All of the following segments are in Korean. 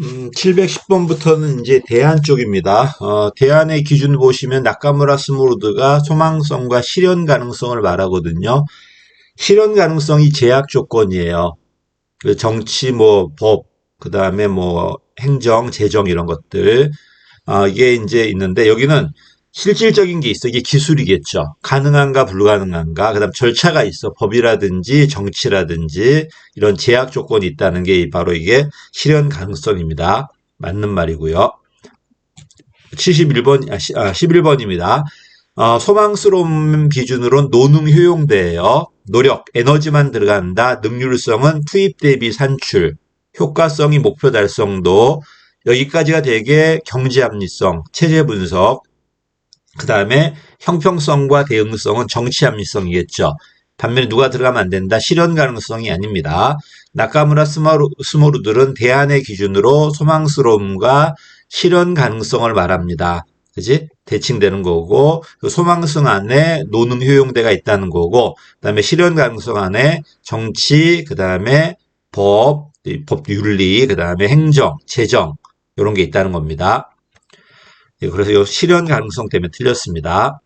음, 710번부터는 이제 대안 쪽입니다. 어, 대안의 기준 보시면 나카무라 스무르드가 소망성과 실현 가능성을 말하거든요. 실현 가능성이 제약 조건이에요. 그 정치, 뭐, 법, 그 다음에 뭐, 행정, 재정 이런 것들. 아, 이게 이제 있는데 여기는 실질적인 게 있어. 이게 기술이겠죠. 가능한가, 불가능한가. 그 다음 절차가 있어. 법이라든지 정치라든지 이런 제약 조건이 있다는 게 바로 이게 실현 가능성입니다. 맞는 말이고요. 71번, 아, 11번입니다. 어, 소망스러움 기준으로는 노능 효용대예요. 노력, 에너지만 들어간다. 능률성은 투입 대비 산출, 효과성이 목표 달성도, 여기까지가 되게 경제 합리성, 체제 분석, 그 다음에 형평성과 대응성은 정치 합리성이겠죠. 반면에 누가 들어가면 안 된다? 실현 가능성이 아닙니다. 나카무라 스모루, 스모루들은 대안의 기준으로 소망스러움과 실현 가능성을 말합니다. 그지? 대칭되는 거고, 그 소망성 안에 노능 효용대가 있다는 거고, 그 다음에 실현 가능성 안에 정치, 그 다음에 법, 이법 윤리, 그 다음에 행정, 재정, 이런 게 있다는 겁니다. 예, 그래서 이 실현 가능성 때문에 틀렸습니다.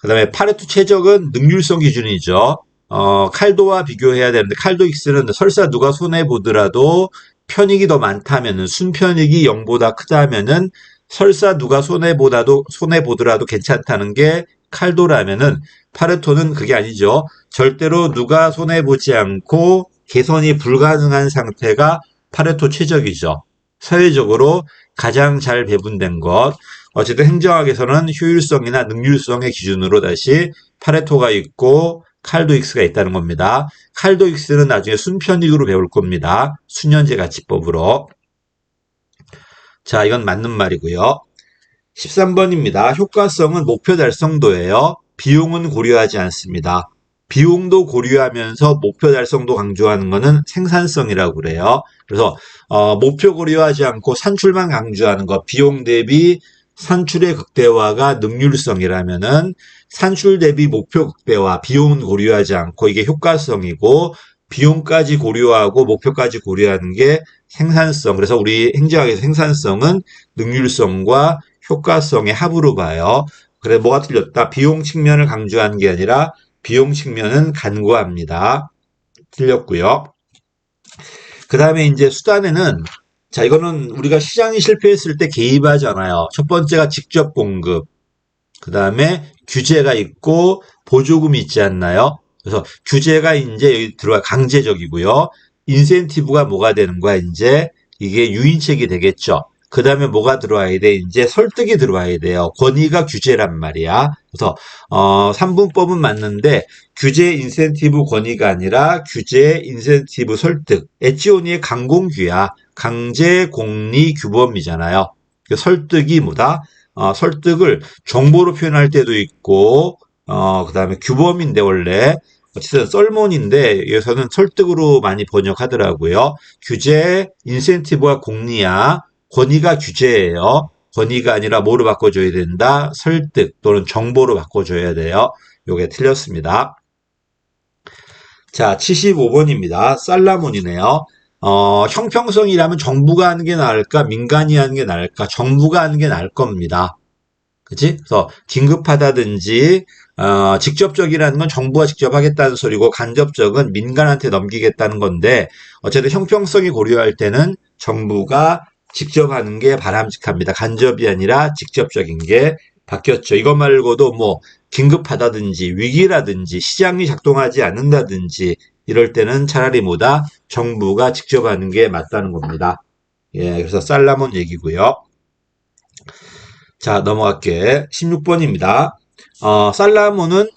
그 다음에 파레토 최적은 능률성 기준이죠. 어, 칼도와 비교해야 되는데, 칼도 X는 설사 누가 손해 보더라도 편익이 더 많다면은, 순편익이 0보다 크다면은, 설사 누가 손해 보다도, 손해 보더라도 괜찮다는 게 칼도라면은, 파레토는 그게 아니죠. 절대로 누가 손해 보지 않고 개선이 불가능한 상태가 파레토 최적이죠. 사회적으로 가장 잘 배분된 것. 어쨌든 행정학에서는 효율성이나 능률성의 기준으로 다시 파레토가 있고 칼도 익스가 있다는 겁니다. 칼도 익스는 나중에 순편익으로 배울 겁니다. 수년제 가치법으로. 자, 이건 맞는 말이고요. 13번입니다. 효과성은 목표 달성도예요. 비용은 고려하지 않습니다. 비용도 고려하면서 목표 달성도 강조하는 것은 생산성이라고 그래요. 그래서 어, 목표 고려하지 않고 산출만 강조하는 것, 비용 대비 산출의 극대화가 능률성이라면은 산출 대비 목표 극대화, 비용은 고려하지 않고 이게 효과성이고 비용까지 고려하고 목표까지 고려하는 게 생산성. 그래서 우리 행정학에서 생산성은 능률성과 효과성의 합으로 봐요. 그래 뭐가 틀렸다? 비용 측면을 강조하는 게 아니라 비용 측면은 간과합니다. 틀렸고요. 그 다음에 이제 수단에는 자 이거는 우리가 시장이 실패했을 때 개입하잖아요. 첫 번째가 직접 공급, 그 다음에 규제가 있고 보조금이 있지 않나요? 그래서 규제가 이제 여기 들어가 강제적이고요. 인센티브가 뭐가 되는 거야 이제 이게 유인책이 되겠죠. 그 다음에 뭐가 들어와야 돼? 이제 설득이 들어와야 돼요. 권위가 규제란 말이야. 그래서, 어, 3분법은 맞는데, 규제 인센티브 권위가 아니라 규제 인센티브 설득. 에치오니의 강공규야. 강제 공리 규범이잖아요. 그 설득이 뭐다? 어, 설득을 정보로 표현할 때도 있고, 어, 그 다음에 규범인데 원래, 어쨌든 썰몬인데 여기서는 설득으로 많이 번역하더라고요. 규제, 인센티브와 공리야. 권위가 규제예요. 권위가 아니라 뭐로 바꿔줘야 된다? 설득 또는 정보로 바꿔줘야 돼요. 요게 틀렸습니다. 자, 75번입니다. 살라몬이네요. 어, 형평성이라면 정부가 하는 게 나을까? 민간이 하는 게 나을까? 정부가 하는 게 나을 겁니다. 그치? 그래서 긴급하다든지 어, 직접적이라는 건 정부가 직접 하겠다는 소리고 간접적은 민간한테 넘기겠다는 건데 어쨌든 형평성이 고려할 때는 정부가 직접 하는 게 바람직합니다. 간접이 아니라 직접적인 게 바뀌었죠. 이것 말고도 뭐 긴급하다든지 위기라든지 시장이 작동하지 않는다든지 이럴 때는 차라리 뭐다 정부가 직접 하는 게 맞다는 겁니다. 예, 그래서 살라몬 얘기고요. 자, 넘어갈게. 16번입니다. 어, 살라몬은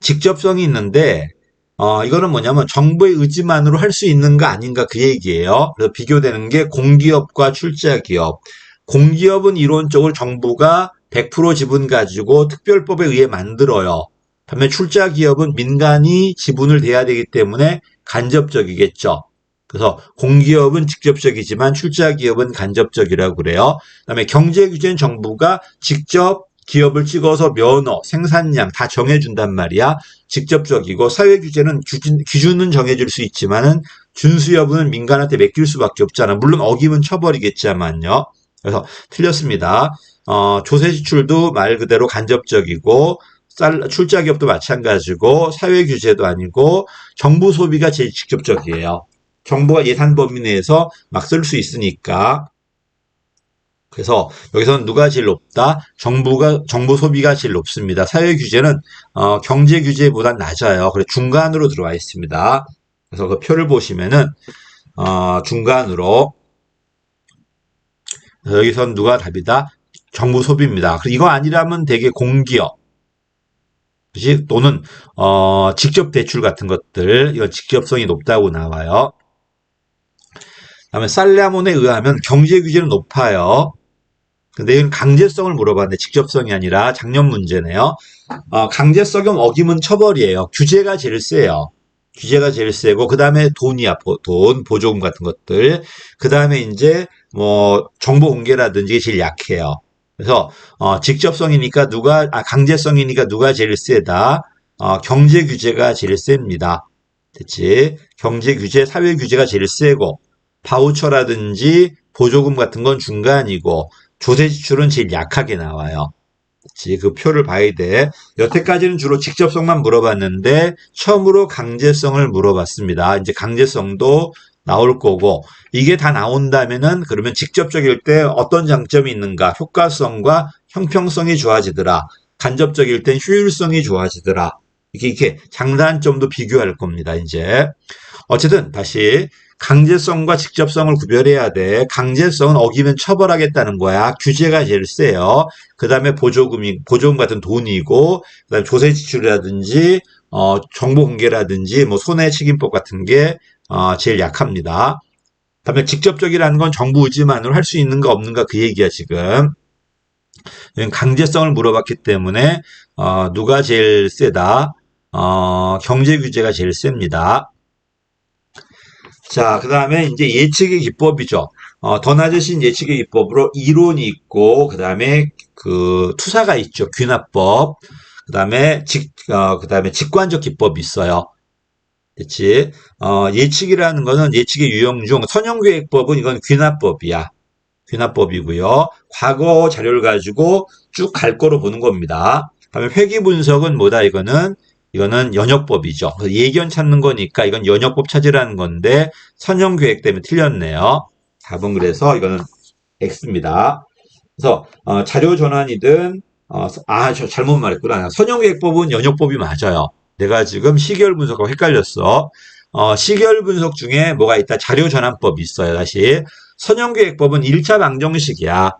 직접성이 있는데 어, 이거는 뭐냐면 정부의 의지만으로 할 수 있는가 아닌가 그 얘기예요. 그래서 비교되는 게 공기업과 출자 기업. 공기업은 이론적으로 정부가 100% 지분 가지고 특별법에 의해 만들어요. 반면 출자 기업은 민간이 지분을 대야 되기 때문에 간접적이겠죠. 그래서 공기업은 직접적이지만 출자 기업은 간접적이라고 그래요. 그다음에 경제 규제는 정부가 직접 기업을 찍어서 면허, 생산량 다 정해준단 말이야. 직접적이고 사회 규제는 규준, 기준 은 정해줄 수 있지만은 준수 여부는 민간한테 맡길 수밖에 없잖아. 물론 어기면 쳐버리겠지만요. 그래서 틀렸습니다. 어, 조세 지출도 말 그대로 간접적이고 쌀, 출자 기업도 마찬가지고 사회 규제도 아니고 정부 소비가 제일 직접적이에요. 정부가 예산 범위 내에서 막 쓸 수 있으니까 그래서 여기서는 누가 제일 높다? 정부가 정부 소비가 제일 높습니다. 사회 규제는 어, 경제 규제보다 낮아요. 그래 중간으로 들어와 있습니다. 그래서 그 표를 보시면은 어, 중간으로 여기선 누가 답이다? 정부 소비입니다. 이거 아니라면 되게 공기업 그지 또는 어, 직접 대출 같은 것들 이건 직접성이 높다고 나와요. 다음에 살레아몬에 의하면 경제 규제는 높아요. 근데 이건 강제성을 물어봤는데 직접성이 아니라 작년 문제네요. 어, 강제성은 어기면 처벌이에요. 규제가 제일 세요. 규제가 제일 세고 그 다음에 돈이야 보- 돈 보조금 같은 것들 그 다음에 이제 뭐 정보 공개라든지 제일 약해요. 그래서 어, 직접성이니까 누가 아 강제성이니까 누가 제일 세다. 어, 경제 규제가 제일 셉니다. 됐지? 경제 규제, 사회 규제가 제일 세고 바우처라든지 보조금 같은 건 중간이고 조세 지출은 제일 약하게 나와요. 그 표를 봐야 돼. 여태까지는 주로 직접성만 물어봤는데 처음으로 강제성을 물어봤습니다. 이제 강제성도 나올 거고 이게 다 나온다면은 그러면 직접적일 때 어떤 장점이 있는가? 효과성과 형평성이 좋아지더라. 간접적일 땐 효율성이 좋아지더라. 이렇게 이렇게 장단점도 비교할 겁니다. 이제 어쨌든 다시 강제성과 직접성을 구별해야 돼. 강제성은 어기면 처벌하겠다는 거야. 규제가 제일 세요. 그 다음에 보조금이, 보조금 같은 돈이고, 그 다음에 조세 지출이라든지, 어, 정보 공개라든지, 뭐, 손해책임법 같은 게, 어, 제일 약합니다. 그 다음에 직접적이라는 건 정부 의지만으로 할 수 있는가 없는가 그 얘기야, 지금. 강제성을 물어봤기 때문에, 어, 누가 제일 세다? 어, 경제 규제가 제일 셉니다. 자, 그 다음에 이제 예측의 기법이죠. 어, 더 낮으신 예측의 기법으로 이론이 있고, 그 다음에 그 투사가 있죠. 귀납법. 그 다음에 직, 어, 그 다음에 직관적 기법이 있어요. 됐지? 어, 예측이라는 거는 예측의 유형 중 선형계획법은 이건 귀납법이야. 귀납법이고요. 과거 자료를 가지고 쭉 갈 거로 보는 겁니다. 다음에 회귀 분석은 뭐다? 이거는 이거는 연역법이죠. 예견 찾는 거니까 이건 연역법 찾으라는 건데 선형 계획 때문에 틀렸네요. 답은 그래서 이거는 X입니다. 그래서 어, 자료 전환이든 어, 아, 저 잘못 말했구나. 선형 계획법은 연역법이 맞아요. 내가 지금 시계열 분석하고 헷갈렸어. 어, 시계열 분석 중에 뭐가 있다? 자료 전환법이 있어요. 다시 선형 계획법은 1차 방정식이야.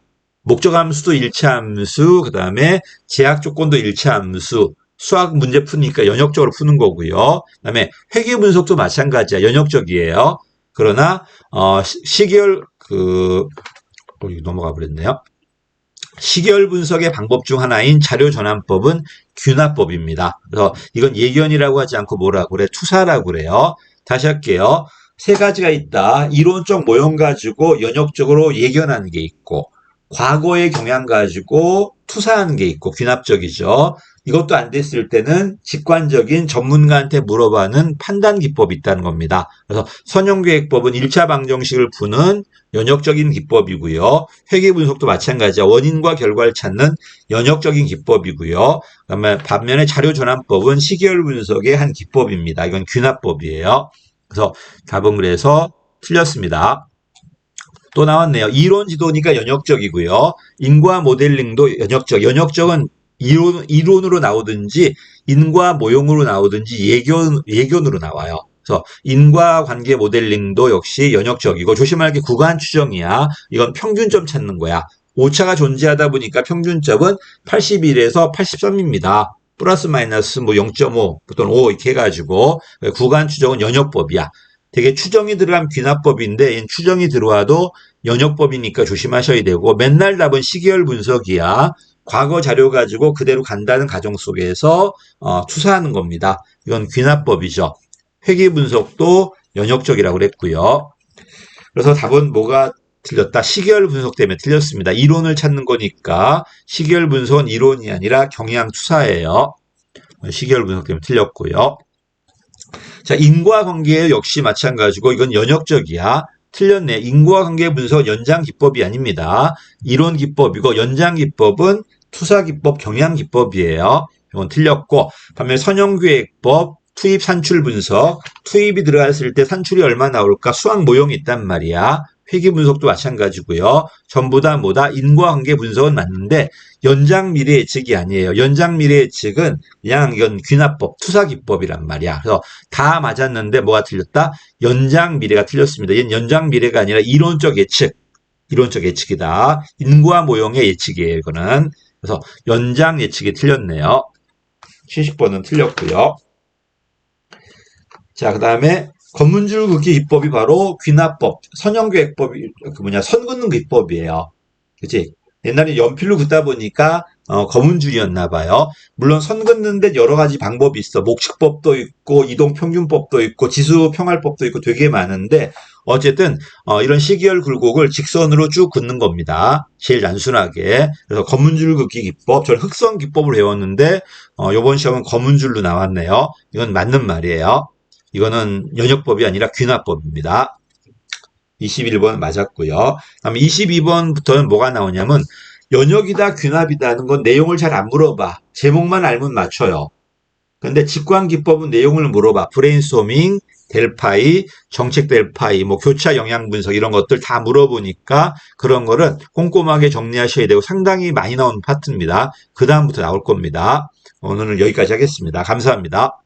목적 함수도 1차 함수, 그 다음에 제약 조건도 1차 함수, 수학 문제 푸니까 연역적으로 푸는 거고요. 그다음에 회계 분석도 마찬가지야. 연역적이에요. 그러나 어, 시- 시계열 그 어, 넘어가 버렸네요. 시계열 분석의 방법 중 하나인 자료 전환법은 귀납법입니다. 그래서 이건 예견이라고 하지 않고 뭐라고 그래? 투사라고 그래요. 다시 할게요. 세 가지가 있다. 이론적 모형 가지고 연역적으로 예견하는 게 있고 과거의 경향 가지고 투사하는 게 있고 귀납적이죠. 이것도 안 됐을 때는 직관적인 전문가한테 물어봐는 판단 기법이 있다는 겁니다. 그래서 선형계획법은 1차 방정식을 푸는 연역적인 기법이고요. 회계 분석도 마찬가지야. 원인과 결과를 찾는 연역적인 기법이고요. 그다음에 반면에 자료 전환법은 시계열 분석의 한 기법입니다. 이건 귀납법이에요. 그래서 답은 그래서 틀렸습니다. 또 나왔네요. 이론 지도니까 연역적이고요. 인과 모델링도 연역적. 연역적은 이론, 이론으로 나오든지 인과 모형으로 나오든지 예견, 예견으로 나와요. 그래서 인과 관계 모델링도 역시 연역적이고 조심할 게 구간 추정이야. 이건 평균점 찾는 거야. 오차가 존재하다 보니까 평균점은 81에서 83입니다. 플러스 마이너스 뭐 0.5 또는 5 이렇게 해가지고 구간 추정은 연역법이야. 되게 추정이 들어간 귀납법인데 추정이 들어와도 연역법이니까 조심하셔야 되고 맨날 답은 시계열 분석이야. 과거 자료 가지고 그대로 간다는 가정 속에서 어, 투사하는 겁니다. 이건 귀납법이죠. 회계 분석도 연역적이라고 그랬고요. 그래서 답은 뭐가 틀렸다. 시계열 분석 때문에 틀렸습니다. 이론을 찾는 거니까 시계열 분석은 이론이 아니라 경향 투사예요. 시계열 분석 때문에 틀렸고요. 자, 인과관계 역시 마찬가지고 이건 연역적이야. 틀렸네. 인과관계 분석 연장 기법이 아닙니다. 이론 기법이고 연장 기법은 투사 기법, 경향 기법이에요. 이건 틀렸고 반면 선형계획법, 투입 산출 분석, 투입이 들어갔을 때 산출이 얼마 나올까 수학 모형이 있단 말이야. 회계 분석도 마찬가지고요. 전부 다 뭐다 인과관계 분석은 맞는데 연장 미래 예측이 아니에요. 연장 미래 예측은 그냥 이건 귀납법, 투사 기법이란 말이야. 그래서 다 맞았는데 뭐가 틀렸다? 연장 미래가 틀렸습니다. 얘는 연장 미래가 아니라 이론적 예측, 이론적 예측이다. 인과 모형의 예측이에요. 이거는 그래서 연장 예측이 틀렸네요. 70번은 틀렸고요. 자, 그 다음에 검문줄 긋기 기법이 바로 귀납법, 선형계획법이 그 뭐냐 선긋는 기법이에요. 그치? 옛날에 연필로 긋다 보니까 어, 검은줄이었나 봐요. 물론 선 긋는데 여러 가지 방법이 있어. 목식법도 있고 이동평균법도 있고 지수평할법도 있고 되게 많은데 어쨌든 어, 이런 시계열 굴곡을 직선으로 쭉 긋는 겁니다. 제일 단순하게. 그래서 검은줄 긋기 기법, 저는 흑선 기법을 배웠는데 어, 이번 시험은 검은줄로 나왔네요. 이건 맞는 말이에요. 이거는 연역법이 아니라 귀납법입니다. 21번 맞았고요. 다음 22번부터는 뭐가 나오냐면 연역이다 귀납이다는 건 내용을 잘 안 물어봐. 제목만 알면 맞춰요. 근데 직관 기법은 내용을 물어봐. 브레인스토밍, 델파이, 정책 델파이, 뭐 교차 영향 분석 이런 것들 다 물어보니까 그런 거를 꼼꼼하게 정리하셔야 되고 상당히 많이 나온 파트입니다. 그 다음부터 나올 겁니다. 오늘은 여기까지 하겠습니다. 감사합니다.